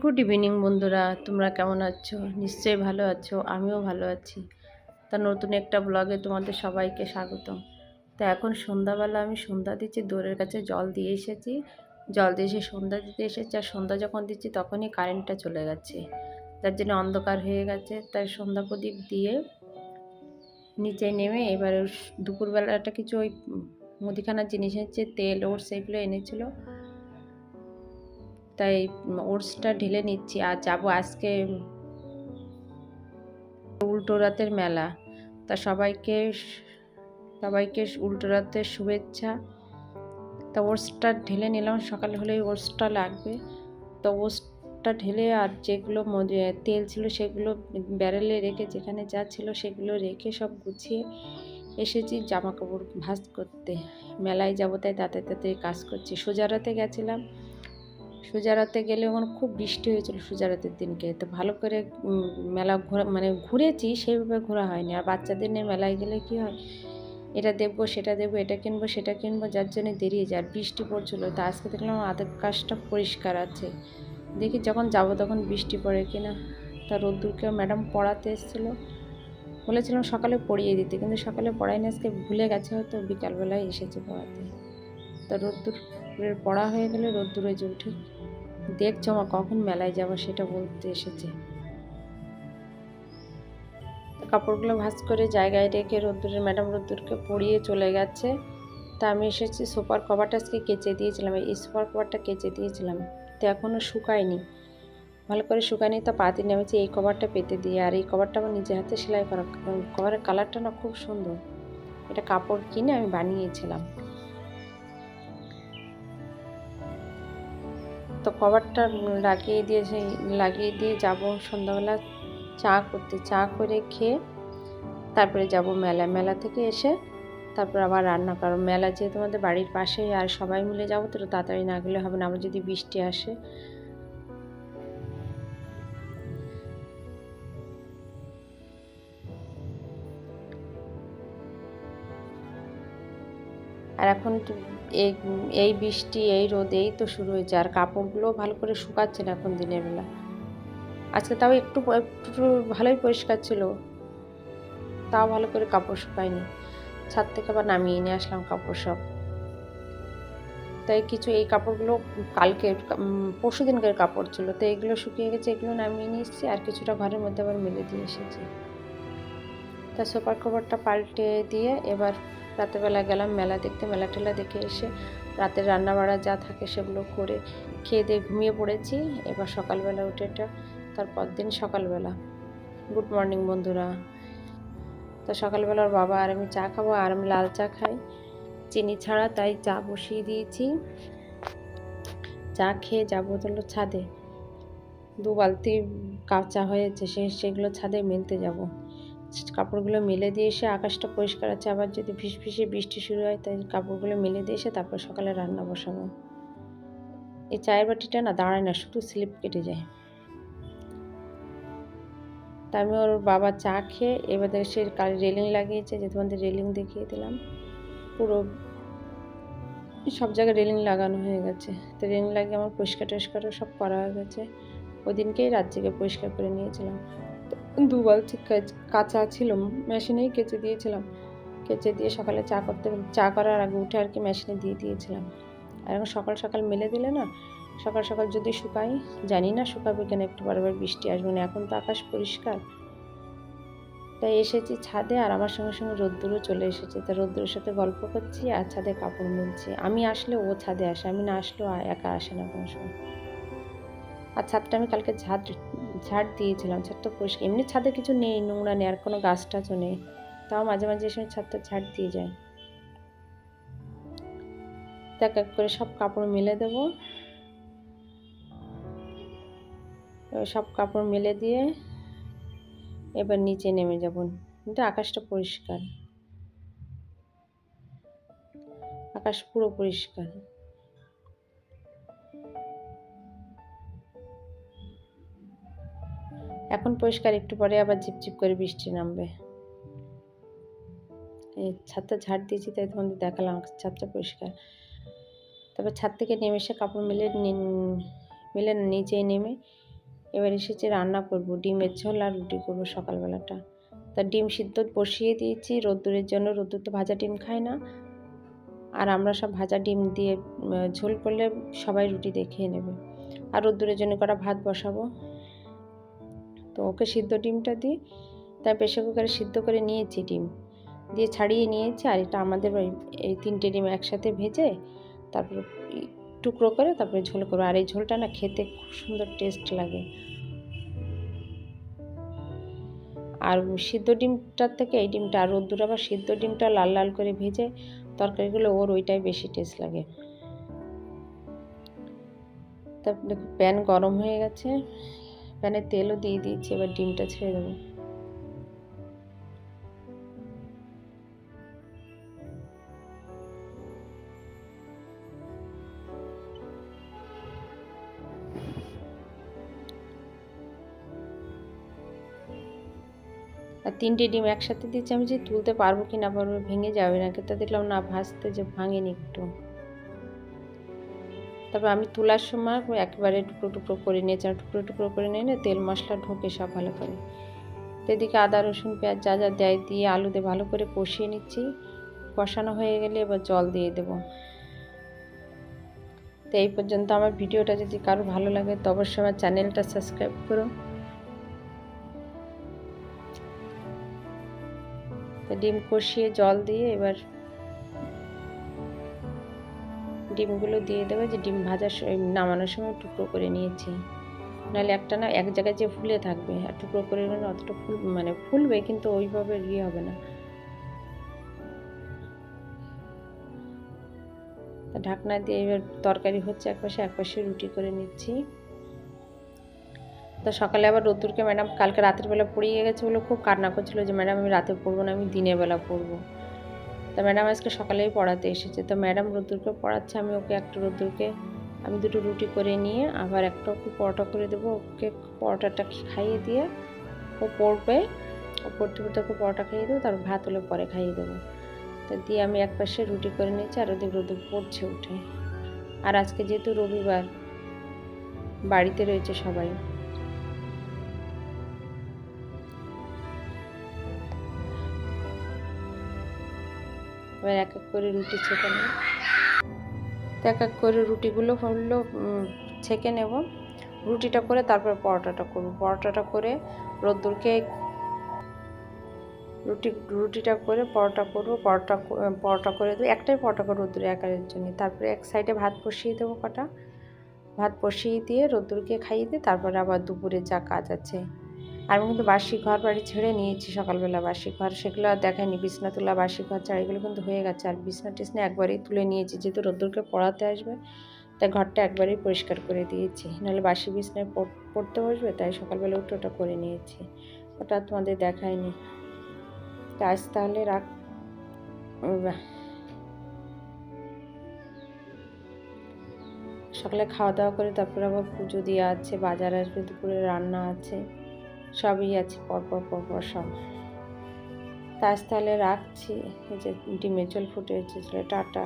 Good evening বন্ধুরা। তোমরা কেমন আছো? নিশ্চয়ই ভালো আছো, আমিও ভালো আছি। তা নতুন একটা ব্লগে তোমাদের সবাইকে স্বাগতম। তা এখন সন্ধ্যাবেলা আমি সন্ধ্যা দিচ্ছি দৌড়ের কাছে জল দিয়ে এসেছি। জল দিয়ে এসে সন্ধ্যা দিতে এসেছি, আর সন্ধ্যা যখন দিচ্ছি তখনই কারেন্টটা চলে গেছে। যার জন্য অন্ধকার হয়ে গেছে। তাই সন্ধ্যা প্রদীপ দিয়ে নিচে নেমে এবারে দুপুরবেলাটা কিছু ওই মুদিখানার জিনিস হচ্ছে তেল ওর এগুলো এনেছিলো। তাই ওটসটা ঢেলে নিচ্ছি আর যাব আজকে উল্টো রাতের মেলা। তা সবাইকে সবাইকে উল্টো রাতের শুভেচ্ছা। তা ওটসটা ঢেলে নিলাম, সকাল হলেই ওটসটা লাগবে। তো ওটসটা ঢেলে আর যেগুলো তেল ছিল সেগুলো ব্যারেলে রেখে, যেখানে যা ছিল সেগুলো রেখে সব গুছিয়ে এসেছি জামা কাপড় ভাজ করতে। মেলায় যাব তাই তাতে তাতে কাজ করছি। সোজা সোজারাতে গেছিলাম সুজারাতে গেলে ওখানে খুব বৃষ্টি হয়েছিল সুজারাতের দিনকে। তো ভালো করে মেলা ঘোরা মানে ঘুরেছি সেইভাবে ঘোরা হয়নি। আর বাচ্চাদের নিয়ে মেলায় গেলে কি হয়? এটা দেখব, সেটা দেখব, এটা কিনবো, সেটা কিনবো, যার জন্য দেরি যায়। আর বৃষ্টি পড়ছিলো, তো আজকে দেখলাম আধেক কাজটা পরিষ্কার আছে। দেখি যখন যাব তখন বৃষ্টি পড়ে কিনা। তা রোদ্দুরকে ম্যাডাম পড়াতে এসেছিল। বলেছিলাম সকালে পড়িয়ে দিতে, কিন্তু সকালে পড়াই পড়াইনি আজকে ভুলে গেছে হয়তো, বিকালবেলায় এসেছে পড়াতে। তা রোদ্দুরের পড়া হয়ে গেলে রোদ্দুরে যে উঠে। দেখছ মা, কখন মেলায় যাব সেটা বলতে এসেছে। কাপড়গুলো ভাজ করে জায়গায় রেখে রোদ্দুরের ম্যাডাম রোদ্দুরকে পড়িয়ে চলে গেছে। তা আমি এসেছি সুপার কভারটা আজকে কেচে দিয়েছিলাম, এই সুপার কভারটা কেচে দিয়েছিলাম। তো এখনও শুকায়নি। ভালো করে শুকায়নি, তা পাতি নেমেছি, এই কভারটা পেতে দিয়ে। আর এই কভারটা আমার নিজে হাতে সেলাই করা কভারের কালারটা না খুব সুন্দর। এটা কাপড় কিনে আমি বানিয়েছিলাম। তো কভারটা লাগিয়ে দিয়ে লাগিয়ে দিয়ে যাব সন্ধ্যাবেলা চা করতে। চা করে খেয়ে তারপরে যাব মেলা। মেলা থেকে এসে তারপর আবার রান্না করো মেলা যেহেতু আমাদের বাড়ির পাশেই আর সবাই মিলে যাব, তো তাড়াতাড়ি না গেলে হবে না। আবার যদি বৃষ্টি আসে আর এখন এই এই বৃষ্টি, এই রোদেই তো শুরু হয়েছে। আর কাপড়গুলো ভালো করে শুকাচ্ছে না এখন দিনের বেলা। আজকে তাও একটু একটু ভালোই পরিষ্কার ছিল। তাও ভালো করে কাপড় শুকায়নি। ছাদ থেকে আবার নামিয়ে নিয়ে আসলাম কাপড় সব। তাই কিছু এই কাপড়গুলো কালকে পরশু দিনকার কাপড় ছিল। তো এগুলো শুকিয়ে গেছে, এগুলো নামিয়ে নিয়ে এসেছি। আর কিছুটা ঘরের মধ্যে আবার মেলে দিয়ে এসেছি। তা সুপার কভারটা পাল্টে দিয়ে এবার রাতেরবেলা গেলাম, মেলা দেখতে মেলা টেলা দেখে এসে রাতের রান্না বাড়া যা থাকে সেগুলো করে খেয়ে দিয়ে ঘুমিয়ে পড়েছি। এবার সকালবেলা উঠে এটা, তারপর দিন সকালবেলা। গুড মর্নিং বন্ধুরা। তো সকালবেলার বাবা আর আমি চা খাব, আর আমি লাল চা খাই। চিনি ছাড়া তাই চা বসিয়ে দিয়েছি। চা খেয়ে যাব হলো ছাদে। দু বালতি কাঁচা হয়েছে, সে, সেগুলো ছাদে মেলতে যাব। কাপড়গুলো মেলে দিয়ে এসে আকাশটা পরিষ্কার আছে, আবার যদি ফিস ফিসে বৃষ্টি শুরু হয়, তাই কাপড়গুলো মেলে দিয়ে এসে তারপর সকালে রান্না বসাবো। এই চায়ের বাটিটা না দাঁড়ায় না, শুধু স্লিপ কেটে যায়। তা আমি ওর বাবা চা খেয়ে এবার সে কাল রেলিং লাগিয়েছে, যে তোমাদের রেলিং দেখিয়ে দিলাম। পুরো সব জায়গায় রেলিং লাগানো হয়ে গেছে। তো রেলিং লাগিয়ে আমার পরিষ্কার টরিষ্কারও সব করা হয়ে গেছে। ওই দিনকেই রাত জেগে পরিষ্কার করে নিয়েছিলাম। দু বালতি কাঁচা ছিল, মেশিনেই কেচে দিয়েছিলাম। কেচে দিয়ে সকালে চা করতে, চা করার আগে উঠে আর কি মেশিনে দিয়ে দিয়েছিলাম। আর এখন সকাল সকাল মেলে দিলে না, সকাল সকাল যদি শুকাই, জানি না শুকাবে কেন, একটু বারবার বৃষ্টি আসবে না। এখন তো আকাশ পরিষ্কার। তাই এসেছি ছাদে আর আমার সঙ্গে সঙ্গে রোদ্দুরও চলে এসেছে। তা রোদ্দুরের সাথে গল্প করছি আর ছাদে কাপড় মিলছি। আমি আসলে ও ছাদে আসে, আমি না আসলেও একা আসে না কোনো সময়। আর ছাদটা আমি কালকে ঝাড় ঝাড় দিয়েছিলাম, ছাদটা পরিষ্কার। এমনি ছাদে কিছু নেই, নোংরা নেই, আর কোনো গাছ টাছও নেই। তাও মাঝে মাঝে এসে ছাদটা ঝাড় দিয়ে যায় এক এক করে সব কাপড় মেলে দেব। সব কাপড় মেলে দিয়ে এবার নিচে নেমে যাব। কিন্তু আকাশটা পরিষ্কার। আকাশ পুরো পরিষ্কার। এখন পরিষ্কার, একটু পরে আবার ঝিপঝিপ করে বৃষ্টি নামবে। ছাদটা ঝাড় দিয়েছি, তাই তোমাদের দেখালাম ছাদটা পরিষ্কার। তারপর ছাদ থেকে নেমে এসে কাপড় মেলে মেলে নিচেই নেমে এবার এসেছি রান্না করব, ডিমের ঝোল আর রুটি করব সকালবেলাটা। তা ডিম সিদ্ধ বসিয়ে দিয়েছি, রোদ্দুরের জন্য, রোদ্দুর তো ভাজা ডিম খায় না। আর আমরা সব ভাজা ডিম দিয়ে ঝোল করলে সবাই রুটি দেখিয়ে খেয়ে নেবে। আর রোদ্দুরের জন্য কটা ভাত বসাবো তো ওকে সিদ্ধ ডিমটা দিই তাই প্রেশার কুকারে সিদ্ধ করে নিয়েছি ডিম। দিয়ে ছাড়িয়ে নিয়েছি আর এটা আমাদের এই তিনটে ডিম একসাথে ভেজে তারপরে টুকরো করে তারপরে ঝোল করব। আর এই ঝোলটা না খেতে খুব সুন্দর টেস্ট লাগে। আর সিদ্ধ ডিমটার থেকে এই ডিমটা আর রোদ্দুর আবার সিদ্ধ ডিমটা লাল লাল করে ভেজে তরকারিগুলো ওর ওইটাই বেশি টেস্ট লাগে। তারপর প্যান গরম হয়ে গেছে। প্যানে তেলও দিয়ে দিয়েছি, এবার ডিমটা ছেড়ে দেবো। আর তিনটে ডিম একসাথে দিচ্ছি আমি যে তুলতে পারব কি না পারব ভেঙে যাবে না তা দেখলাম না, ভাজতে যে ভাঙেনি একটু। তারপর আমি তোলার সময় একেবারে টুকরো টুকরো করে নিয়েছি। আর টুকরো টুকরো করে নিয়ে তেল মশলা ঢোকে সব ভালো করে। তো এদিকে আদা, রসুন, পেঁয়াজ যা যা দেয় দিয়ে আলুতে ভালো করে কষিয়ে নিচ্ছি। কষানো হয়ে গেলে এবার জল দিয়ে দেবো। তো এই পর্যন্ত আমার ভিডিওটা যদি কারও ভালো লাগে তো অবশ্যই আমার চ্যানেলটা সাবস্ক্রাইব করো। তো ডিম কষিয়ে জল দিয়ে এবার ডিমগুলো দিয়ে দেবো, যে ডিম ভাজার নামানোর সময় টুকরো করে নিয়েছি। নাহলে একটা না, এক জায়গায় যে ফুলে থাকবে, আর টুকরো করে নিলে অতটা ফুল মানে ফুলবে, কিন্তু ওইভাবে ইয়ে হবে না। ঢাকনা দিয়ে এবার তরকারি হচ্ছে একপাশে একপাশে রুটি করে নিচ্ছি। তো সকালে আবার রোদ্দুরকে ম্যাডাম, কালকে রাতের বেলা পড়িয়ে গেছে বলে খুব কান্না করছিল যে, ম্যাডাম, আমি রাতে পড়ব না, আমি দিনের বেলা পড়ব। তা ম্যাডাম আজকে সকালেই পড়াতে এসেছে। তো ম্যাডাম রোদ্দুরকে পড়াচ্ছে, আমি ওকে একটা রোদ্দুরকে, আমি দুটো রুটি করে নিয়ে আবার একটা ওকে পরোটা করে দেবো। ওকে পরোটাটা খাইয়ে দিয়ে ও পড়বে। ও পড়তে পড়তে ওকে পরোটা খাইয়ে দেবো, তারপর ভাত হলে পরে খাইয়ে দেবো। তো দিয়ে আমি এক পাশে রুটি করে নিয়েছি আর ওদের রোদ্দুর পড়ছে উঠে। আর আজকে যেহেতু রবিবার, বাড়িতে রয়েছে সবাই। এবার এক এক করে রুটি ছেঁকে নেব। এক এক করে রুটিগুলো হলো ছেঁকে নেব। রুটিটা করে তারপর পরোটাটা করব। পরোটাটা করে রোদ্দুরকে রুটি, রুটিটা করে পরোটা করব। পরোটা পরোটা করে দেবো। একটাই পরোটা করব রোদ্দুরে একারের জন্য তারপরে এক সাইডে ভাত বসিয়ে দেবো কটা। ভাত বসিয়ে দিয়ে রোদ্দুরকে খাইয়ে দিয়ে তারপরে আবার দুপুরে যা কাজ আছে আমি কিন্তু বাসি ঘর বাড়ি ছেড়ে নিয়েছি সকালবেলা বাসি ঘর সেগুলো আর দেখায়নি বিছনা তোলা বাসি ঘর ছাড়া এগুলো কিন্তু হয়ে গেছে। আর বিছনা টিছনা একবারেই তুলে নিয়েছি, যেহেতু রোদ্দুরকে পড়াতে আসবে, তাই ঘরটা একবারেই পরিষ্কার করে দিয়েছি। নাহলে বাসি বিছনায় পড়- পড়তে বসবে, তাই সকালবেলা উঠে ওটা করে নিয়েছি। ওটা তোমাদের দেখায়নি তা আজ তাহলে রাখ সকালে খাওয়া দাওয়া করে তারপরে আবার পুজো দিয়ে আছে, বাজার আসবে দুপুরে রান্না আছে। সবই আছে পরপর পরপর সব। তাজ তাহলে রাখছি যে ডিমের জল ফুটে হচ্ছে টাটা।